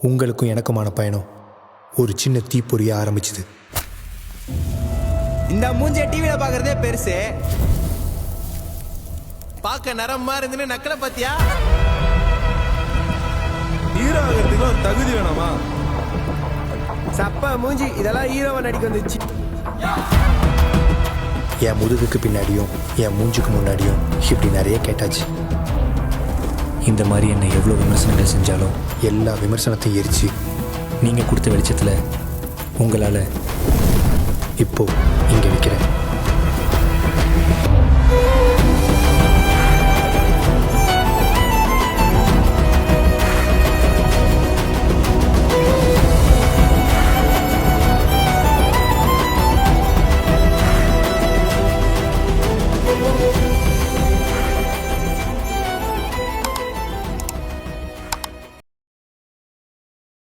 உங்களுக்கும் எனக்குமான பயணம் ஒரு சின்ன தீப்பொறிய ஆரம்பிச்சுது. இந்த மூஞ்சிய டிவில பாக்குறதே பெருசு. பார்க்க நரம்பா இருந்துன்னு நக்கலை பாத்தியா? ஹீரோ ஆகிறதுக்கு ஒரு தகுதி வேணாமா? சப்ப மூஞ்சி இதெல்லாம் ஹீரோவா நடிக்க வந்துச்சு. என் முதுகுக்கு பின்னாடியும் என் மூஞ்சுக்கு முன்னாடியும் இப்படி நிறைய கேட்டாச்சு. இந்த மாதிரி என்னை எவ்வளோ விமர்சனங்கள் செஞ்சாலும் எல்லா விமர்சனத்தையும் எரிச்சு நீங்கள் கொடுத்த வெளிச்சத்தில் உங்களால் இப்போது இங்கே விற்கிறேன்